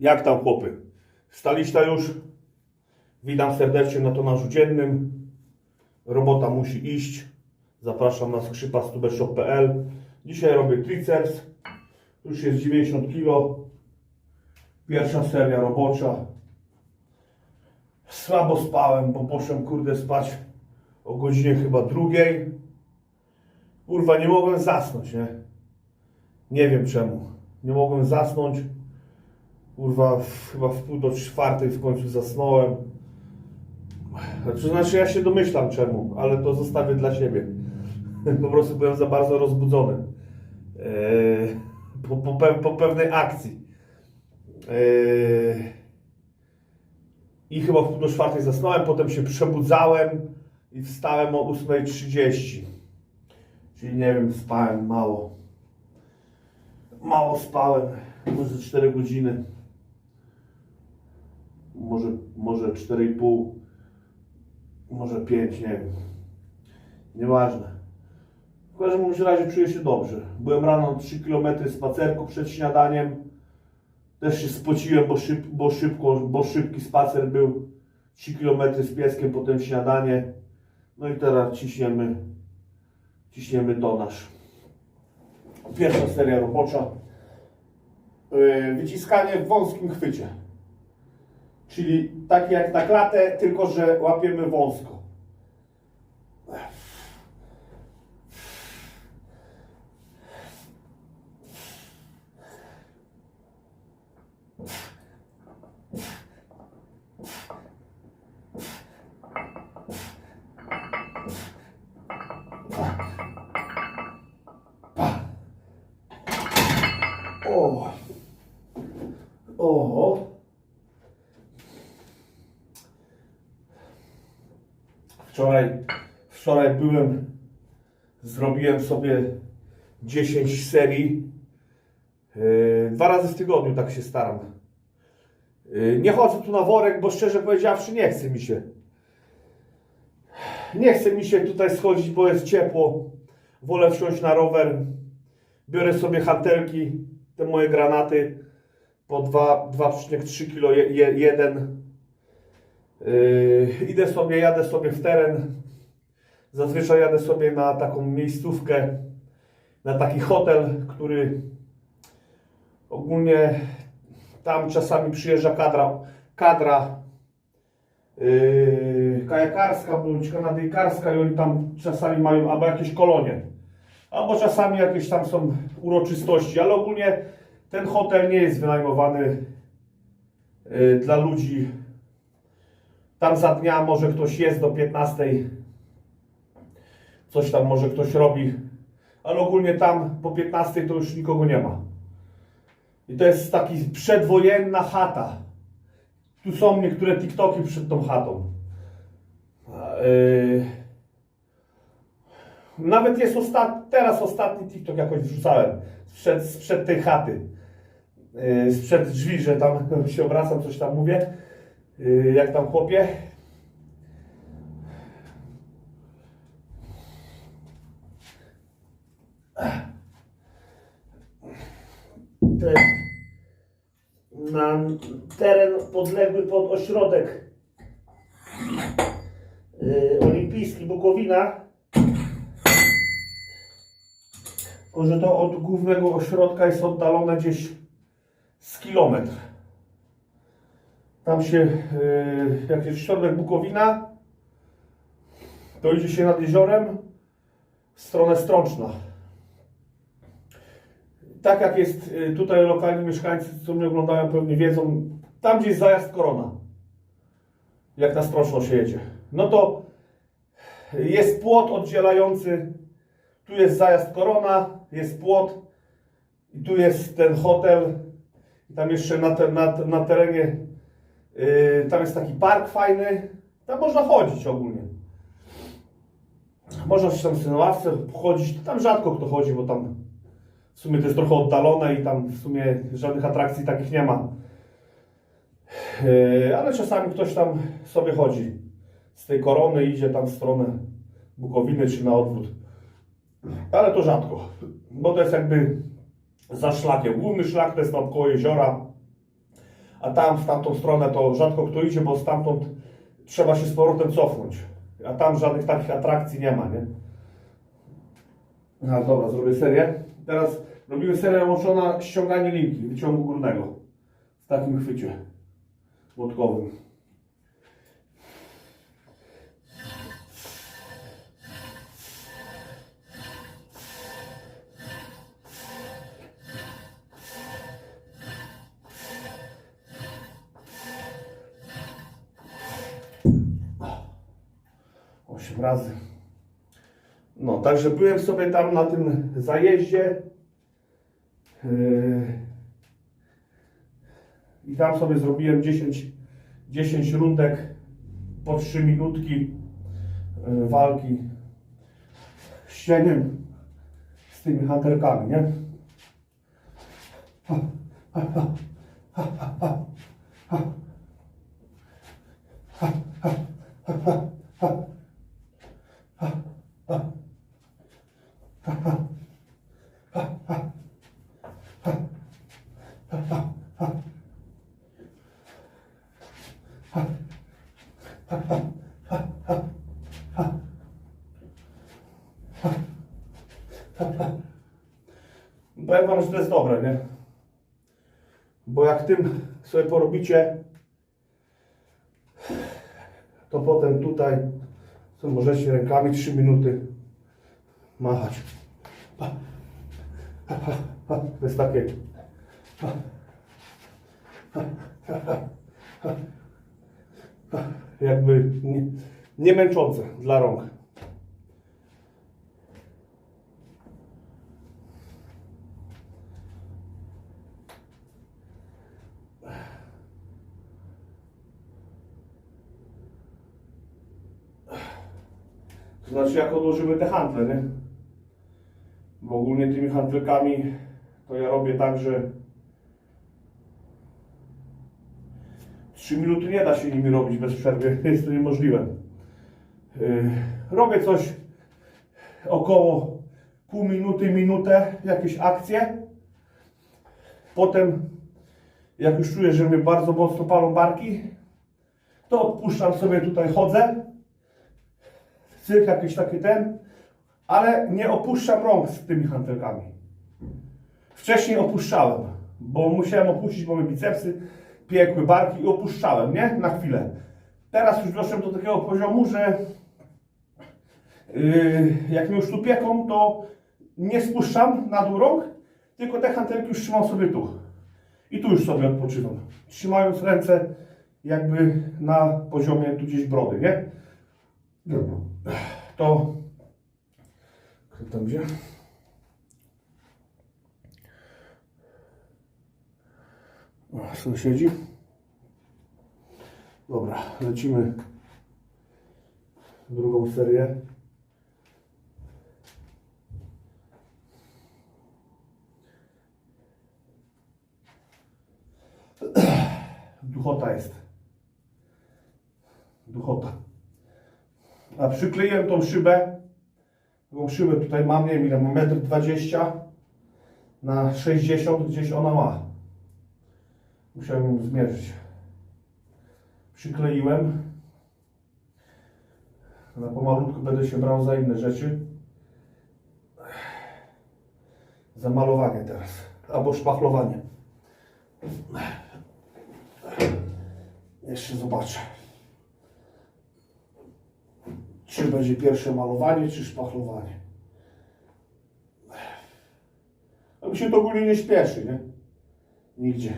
Jak tam chłopy? Staliście już? Witam serdecznie na tonażu dziennym. Robota musi iść. Zapraszam na skrzypastubeszop.pl Dzisiaj robię triceps. Już jest 90 kg. Pierwsza seria robocza. Słabo spałem, bo poszłem kurde spać o godzinie chyba drugiej. Kurwa, nie mogłem zasnąć, nie? Nie wiem czemu. Nie mogłem zasnąć. Kurwa, w, chyba w pół do czwartej w końcu zasnąłem. To znaczy, ja się domyślam czemu, ale to zostawię dla siebie. Po prostu byłem za bardzo rozbudzony. Eee, po, po, po pewnej akcji. Eee, I chyba w pół do czwartej zasnąłem, potem się przebudzałem i wstałem o 8.30. Czyli nie wiem, spałem mało. Mało spałem, może 4 godziny. Może, może 4,5, może 5, nie wiem. Nieważne. W każdym razie czuję się dobrze. Byłem rano 3 km spacerku przed śniadaniem. Też się spociłem, bo, szyb, bo, szybko, bo szybki spacer był. 3 km z pieskiem, potem śniadanie. No i teraz ciśniemy, ciśniemy tonaż. Pierwsza seria robocza. Yy, Wyciskanie w wąskim chwycie. Czyli tak jak na klatę, tylko że łapiemy wąsko. O. O. Wczoraj, wczoraj byłem, zrobiłem sobie 10 serii. Yy, dwa razy w tygodniu tak się staram. Yy, nie chodzę tu na worek, bo szczerze powiedziawszy nie chce mi się. Nie chce mi się tutaj schodzić, bo jest ciepło. Wolę wsiąść na rower. Biorę sobie hantelki, te moje granaty po 2 2,3 kg je, je, jeden. Yy, idę sobie, jadę sobie w teren. Zazwyczaj jadę sobie na taką miejscówkę, na taki hotel, który ogólnie tam czasami przyjeżdża kadra, kadra yy, kajakarska bądź kanadyjkarska i oni tam czasami mają albo jakieś kolonie. Albo czasami jakieś tam są uroczystości, ale ogólnie ten hotel nie jest wynajmowany y, dla ludzi. Tam za dnia może ktoś jest do 15. Coś tam może ktoś robi. Ale ogólnie tam po 15 to już nikogo nie ma. I to jest taki przedwojenna chata. Tu są niektóre TikToki przed tą chatą. Y, nawet jest ostat... teraz ostatni TikTok jakoś wrzucałem sprzed, sprzed tej chaty. Yy, sprzed drzwi, że tam się obracam, coś tam mówię. Yy, jak tam chłopie. Na teren podległy pod ośrodek yy, olimpijski Bukowina. Tylko, że to od głównego ośrodka jest oddalone gdzieś z kilometr. Tam się, yy, jak jest środek Bukowina, to idzie się nad jeziorem w stronę Strączna. Tak jak jest yy, tutaj lokalni mieszkańcy, co mnie oglądają, pewnie wiedzą, tam gdzie jest zajazd Korona, jak na Strączno się jedzie. No to jest płot oddzielający tu jest zajazd Korona, jest płot i tu jest ten hotel. Tam jeszcze na, na, na terenie yy, tam jest taki park fajny. Tam można chodzić ogólnie. Można się tam na ławce chodzić. Tam rzadko kto chodzi, bo tam w sumie to jest trochę oddalone i tam w sumie żadnych atrakcji takich nie ma. Yy, ale czasami ktoś tam sobie chodzi z tej korony, idzie tam w stronę Bukowiny czy na odwrót. Ale to rzadko, bo to jest jakby za szlakiem. Główny szlak to jest tam koło jeziora, a tam w tamtą stronę to rzadko kto idzie, bo stamtąd trzeba się z powrotem cofnąć. A tam żadnych takich atrakcji nie ma, nie? No dobra, zrobię serię. Teraz robimy serię łączona ściąganie linki wyciągu górnego w takim chwycie łódkowym. 8 razy. No, także byłem sobie tam na tym zajeździe. Yy, I tam sobie zrobiłem 10, 10 rundek po 3 minutki yy, walki z cieniem z tymi hunterkami, nie? Ha, ha, ha, ha, ha, ha, ha, ha, ha, ha. Powiem wam, że to jest dobre, nie? Bo jak tym sobie porobicie, to potem tutaj co możecie rękami 3 minuty machać. To jest takie. Jakby nie, nie męczące dla rąk. To znaczy jak odłożymy te handle, nie? Bo ogólnie tymi handlekami to ja robię tak, że 3 minuty nie da się nimi robić bez przerwy, jest to niemożliwe. Yy, robię coś około pół minuty, minutę, jakieś akcje. Potem, jak już czuję, że mnie bardzo mocno palą barki, to odpuszczam sobie tutaj, chodzę cyrk jakiś taki ten, ale nie opuszczam rąk z tymi hantelkami. Wcześniej opuszczałem, bo musiałem opuścić, bo bicepsy piekły, barki i opuszczałem, nie? Na chwilę. Teraz już doszedłem do takiego poziomu, że yy, jak mnie już tu pieką, to nie spuszczam na dół rąk, tylko te hantelki już trzymam sobie tu. I tu już sobie odpoczywam. Trzymając ręce jakby na poziomie tu gdzieś brody, nie? To kto tam gdzie? O, sąsiedzi. Dobra, lecimy drugą serię. Duchota jest. Duchota. A przykleiłem tą szybę. Tą szybę tutaj mam, nie wiem ile, mam 1,20 m na 60 gdzieś ona ma. Musiałem ją zmierzyć. Przykleiłem. Na pomalutku będę się brał za inne rzeczy. Za malowanie teraz. Albo szpachlowanie. Jeszcze zobaczę. Czy będzie pierwsze malowanie, czy szpachlowanie. A mi się to ogólnie nie śpieszy, nie? Nigdzie.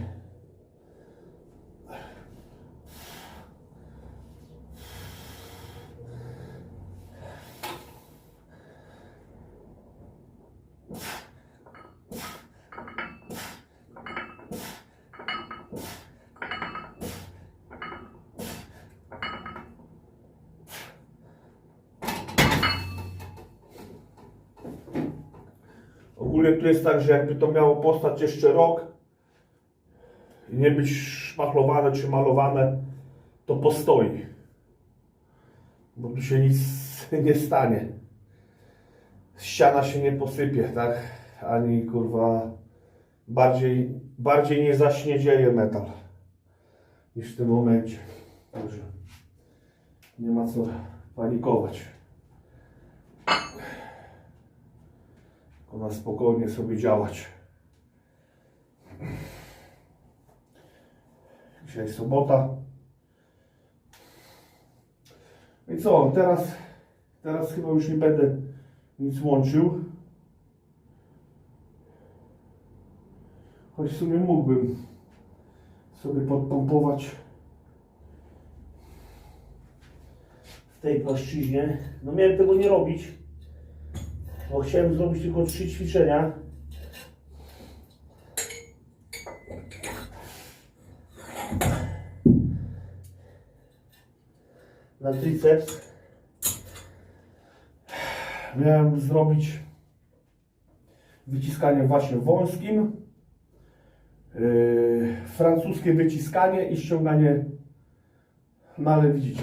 Ogólnie tu jest tak, że jakby to miało postać jeszcze rok i nie być szpachlowane czy malowane, to postoi. Bo tu się nic nie stanie. Ściana się nie posypie, tak? Ani kurwa bardziej, bardziej nie zaśniedzieje metal. niż w tym momencie. Także nie ma co panikować. Tylko na spokojnie sobie działać. Dzisiaj sobota. No I co, teraz, teraz chyba już nie będę nic łączył. Choć w sumie mógłbym sobie podpompować w tej płaszczyźnie. No miałem tego nie robić, bo chciałem zrobić tylko trzy ćwiczenia. Na triceps. Miałem zrobić wyciskanie właśnie wąskim, yy, francuskie wyciskanie i ściąganie, no ale widzicie,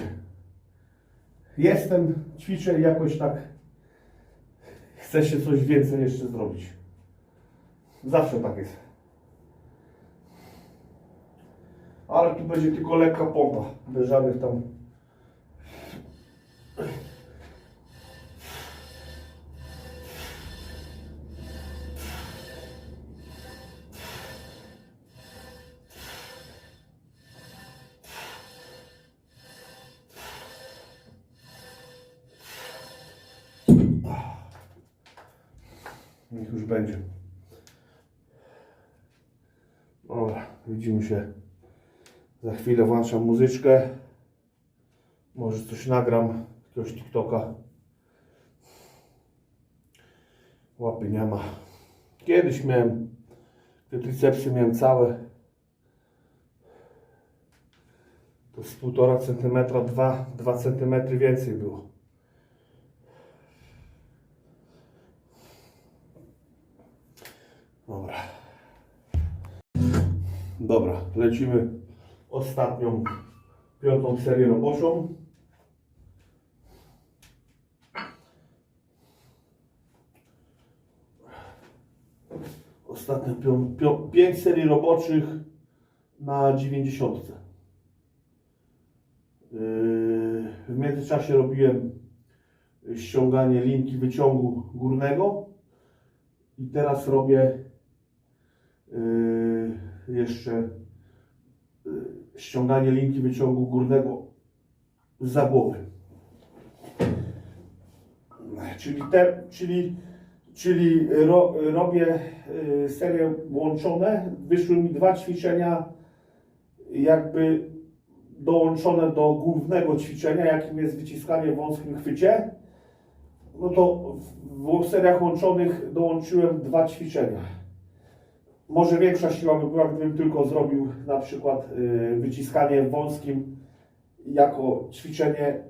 jestem, ćwiczę jakoś tak chce się coś więcej jeszcze zrobić. Zawsze tak jest. Ale tu będzie tylko lekka pompa, bez żadnych tam Dobra, widzimy się. Za chwilę włączam muzyczkę. Może coś nagram, jakiegoś TikToka. Łapy nie ma. Kiedyś miałem, te tricepsy miałem całe. To z 1,5 cm, 2, 2 cm więcej było. Dobra. Dobra, lecimy ostatnią, piątą serię roboczą. Ostatnio pią, pią, pięć serii roboczych na 90. Yy, W międzyczasie robiłem ściąganie linki wyciągu górnego. I teraz robię yy, jeszcze yy, ściąganie linki wyciągu górnego za głowy. Czyli, te, czyli, czyli ro, robię yy, serię łączone. Wyszły mi dwa ćwiczenia jakby dołączone do głównego ćwiczenia, jakim jest wyciskanie w wąskim chwycie no to w, w seriach łączonych dołączyłem dwa ćwiczenia. Może większa siła by była, gdybym tylko zrobił na przykład y, wyciskanie wąskim jako ćwiczenie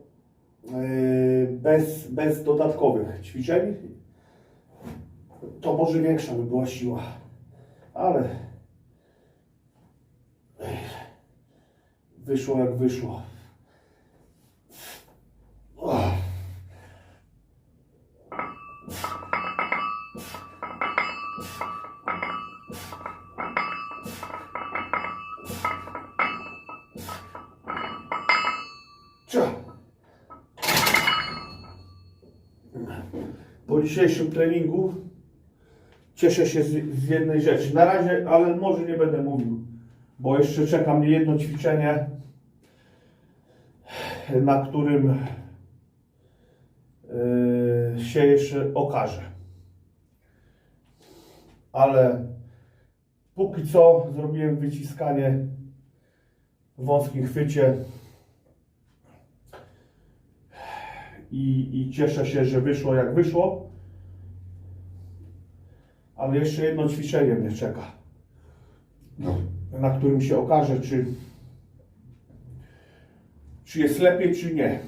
y, bez, bez dodatkowych ćwiczeń. To może większa by była siła, ale wyszło jak wyszło. Po dzisiejszym treningu cieszę się z, z jednej rzeczy. Na razie, ale może nie będę mówił, bo jeszcze czeka mnie jedno ćwiczenie, na którym yy, się jeszcze okaże. Ale póki co zrobiłem wyciskanie w wąskim chwycie i, i cieszę się, że wyszło jak wyszło. Ale jeszcze jedno ćwiczenie mnie czeka, na którym się okaże, czy, czy jest lepiej, czy nie.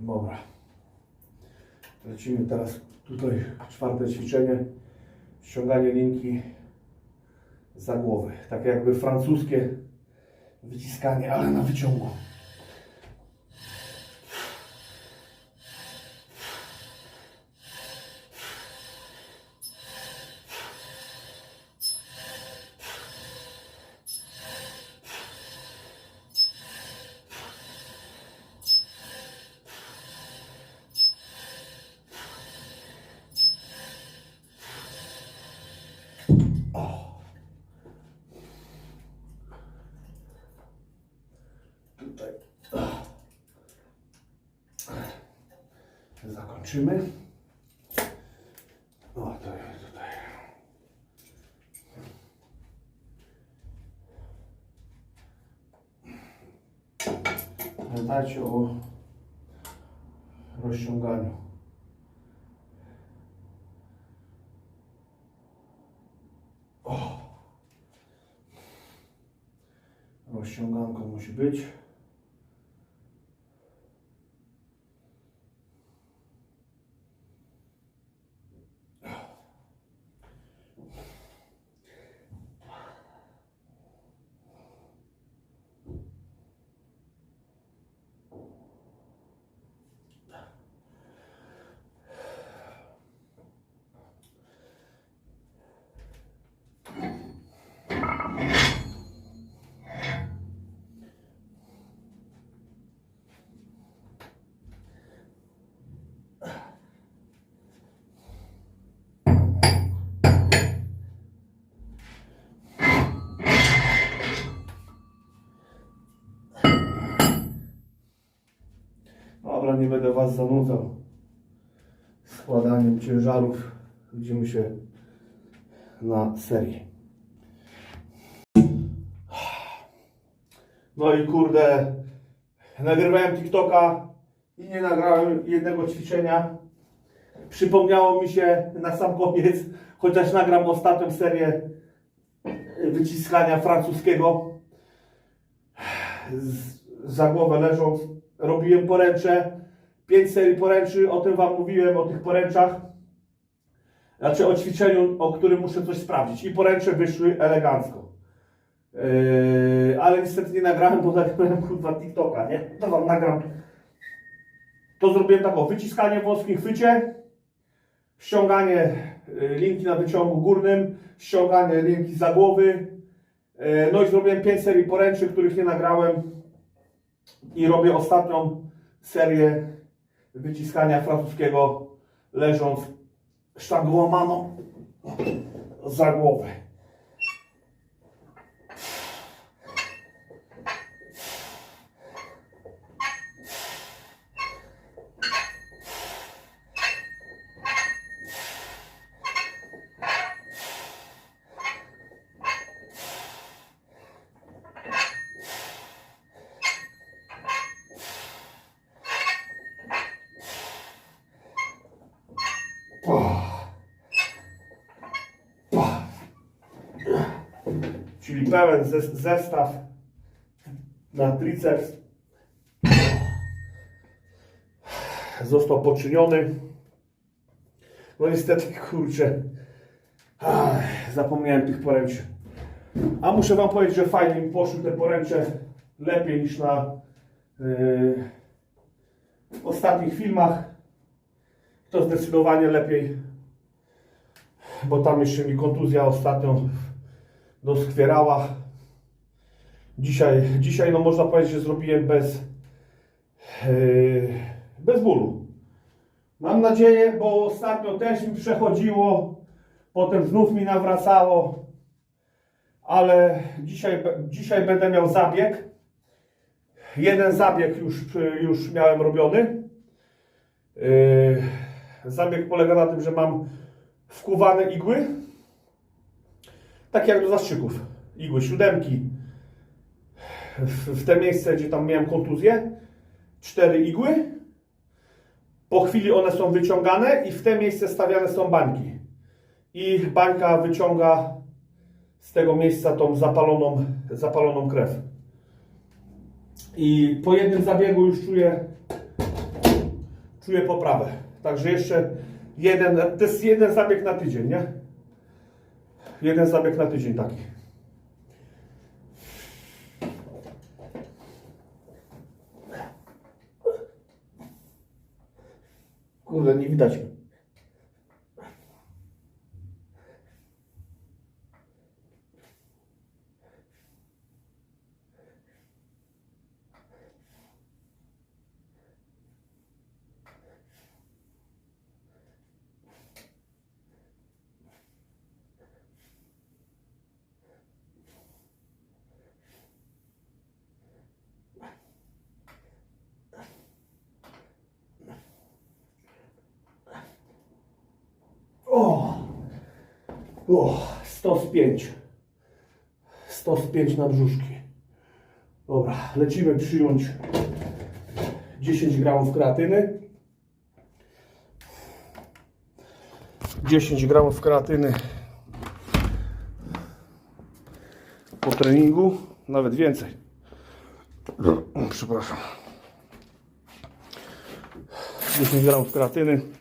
Dobra. Lecimy teraz tutaj czwarte ćwiczenie. Ściąganie linki za głowę. Tak jakby francuskie wyciskanie, ale na wyciągu. Kończymy. O, to jest tutaj. Pamiętajcie o rozciąganiu. O. Rozciąganko musi być. Nie będę Was zanudzał składaniem ciężarów. Widzimy się na serii. No i kurde, nagrywałem TikToka i nie nagrałem jednego ćwiczenia. Przypomniało mi się na sam koniec, chociaż nagram ostatnią serię wyciskania francuskiego z, za głowę leżąc. Robiłem poręcze, 5 serii poręczy, o tym Wam mówiłem, o tych poręczach. Znaczy o ćwiczeniu, o którym muszę coś sprawdzić. I poręcze wyszły elegancko. Yy, ale niestety nie nagrałem, bo nagrałem kurwa TikToka, nie? To Wam nagram. To zrobiłem tak o, wyciskanie włoskim chwycie, ściąganie y, linki na wyciągu górnym, ściąganie linki za głowy. Yy, No i zrobiłem 5 serii poręczy, których nie nagrałem. I robię ostatnią serię wyciskania francuskiego leżąc sztangą za głowę. Czyli pełen zes- zestaw na triceps został poczyniony. No niestety, kurczę, zapomniałem tych poręczy. A muszę Wam powiedzieć, że fajnie mi poszły te poręcze lepiej niż na yy, ostatnich filmach. To zdecydowanie lepiej, bo tam jeszcze mi kontuzja ostatnio doskwierała. Dzisiaj, dzisiaj no można powiedzieć, że zrobiłem bez, yy, bez bólu. Mam nadzieję, bo ostatnio też mi przechodziło, potem znów mi nawracało, ale dzisiaj, dzisiaj będę miał zabieg. Jeden zabieg już, już miałem robiony. Yy, zabieg polega na tym, że mam wkuwane igły, tak jak do zastrzyków. Igły siódemki. W, w te miejsce, gdzie tam miałem kontuzję, cztery igły. Po chwili one są wyciągane i w te miejsce stawiane są bańki. I bańka wyciąga z tego miejsca tą zapaloną, zapaloną krew. I po jednym zabiegu już czuję, czuję poprawę. Także jeszcze jeden, to jest jeden zabieg na tydzień, nie? Jeden zabieg na tydzień taki. Kurde, nie widać. O, 105. 105 na brzuszki. Dobra, lecimy przyjąć 10 gramów kreatyny. 10 gramów kreatyny po treningu, nawet więcej. Przepraszam. 10 gramów kreatyny.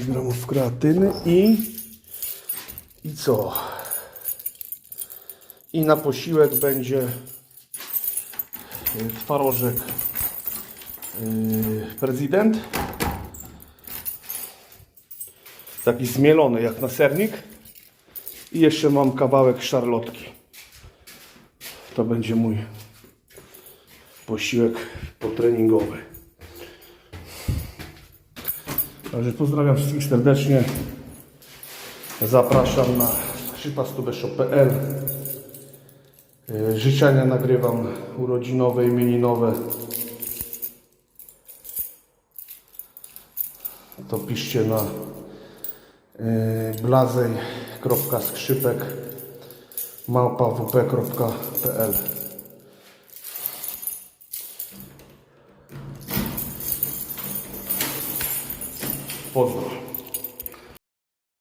Gramów kreatyny i i co? I na posiłek będzie y, twarożek y, prezydent. Taki zmielony jak na sernik i jeszcze mam kawałek szarlotki. To będzie mój posiłek potreningowy Także pozdrawiam wszystkich serdecznie. Zapraszam na skrzypastubeszop.pl Yy, Życzenia nagrywam urodzinowe, imieninowe. To piszcie na yy, blazej.skrzypek małpawp.pl Pozdro.